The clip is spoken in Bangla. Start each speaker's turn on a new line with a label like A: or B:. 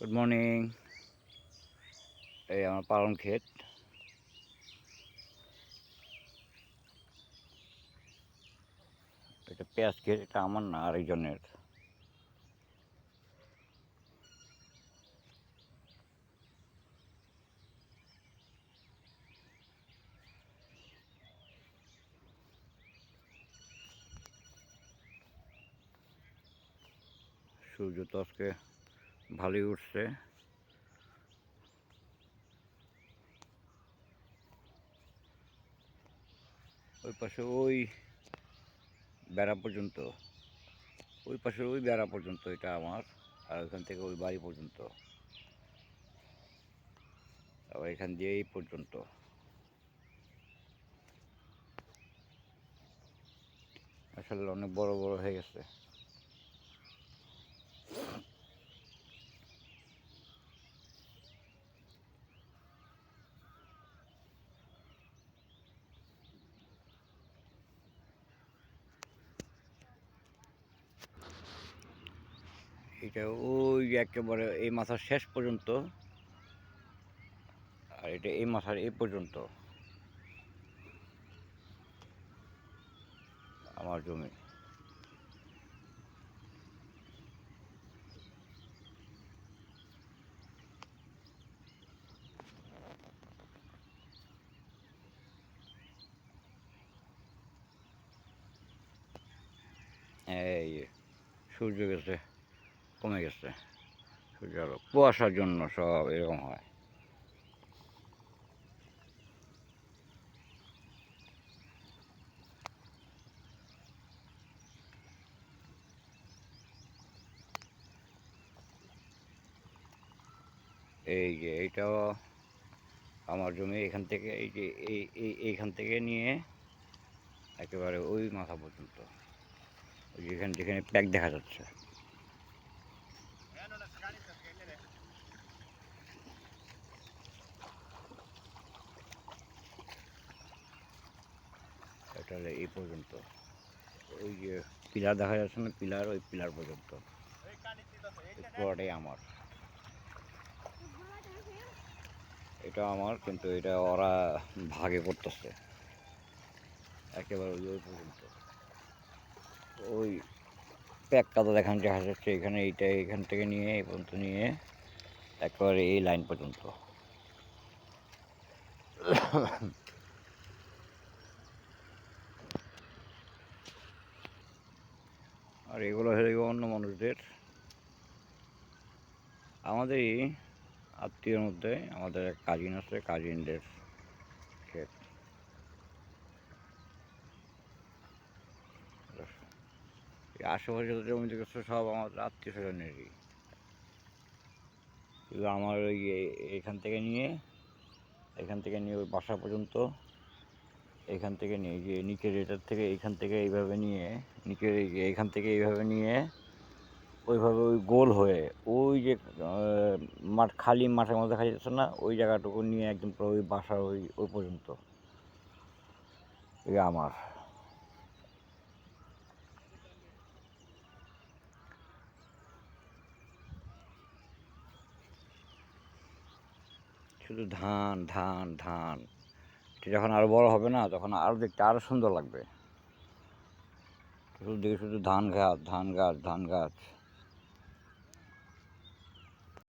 A: গুড মর্নিং এই আমার পালন ক্ষেত। এটা পেঁয়াজ ক্ষেত, এটা আমার না, আরেকজনের। সূর্য তো ভালোই উঠছে। ওই পাশে ওই বেড়া পর্যন্ত। ওই পাশে ওই বেড়া পর্যন্ত এটা আমার, আর ওইখান থেকে ওই বাড়ি পর্যন্ত। আবার এখান দিয়ে এই পর্যন্ত। আসলে অনেক বড় বড় হয়ে গেছে। এটা ওই একেবারে এই মাথার শেষ পর্যন্ত। আর এটা এই মাথার এই পর্যন্ত। আমার জমি। সূর্য গেছে। কমে গেছে। সূর্য আলো কুয়াশার জন্য সব এরকম হয়। এই যে এইটাও আমার জমি এখান থেকে, এই যে এই এই, এইখান থেকে নিয়ে একেবারে ওই মাথা পর্যন্ত। যেখানে যেখানে প্যাক দেখা যাচ্ছে। এটা হলো এই পর্যন্ত। ওই যে পিলার দেখা যাচ্ছে না, পিলার ওই পিলার পর্যন্ত। পুরোটাই আমার। এটা আমার, কিন্তু এটা ওরা ভাগে করতেছে। একেবারে ওই ওই পর্যন্ত। ওই প্যাকটা তো দেখান দেখা যাচ্ছে এখানে এইটা, এখান থেকে নিয়ে, এই পর্যন্ত নিয়ে, একেবারে এই লাইন পর্যন্ত। আর এগুলো হয়ে গেল অন্য মানুষদের। আমাদেরই আত্মীয়ের মধ্যে আমাদের এক কাজিন আছে কাজিনদের ক্ষেত। আশেপাশে জমি দেখেছ সব আমাদের আত্মীয় স্বজনেরই। আমার ওই এখান থেকে নিয়ে, এখান থেকে নিয়ে ওই বাসা পর্যন্ত এখান থেকে নিয়ে যে নিচের এটার থেকে এইখান থেকে এইভাবে নিয়ে, নিচের এই যে এইখান থেকে এইভাবে নিয়ে, ওইভাবে ওই গোল হয়ে, ওই যে মাঠ খালি, মাঠের মধ্যে দেখা যাচ্ছে না, ওই জায়গাটুকু নিয়ে একদম পুরো ওই বাসার ওই ওই পর্যন্ত। এই আমার। শুধু ধান ধান ধান। যখন আরও বড় হবে না, তখন আরও দেখতে আরও সুন্দর লাগবে। শুধু দেখে শুধু ধান গাছ ধান গাছ ধান গাছ।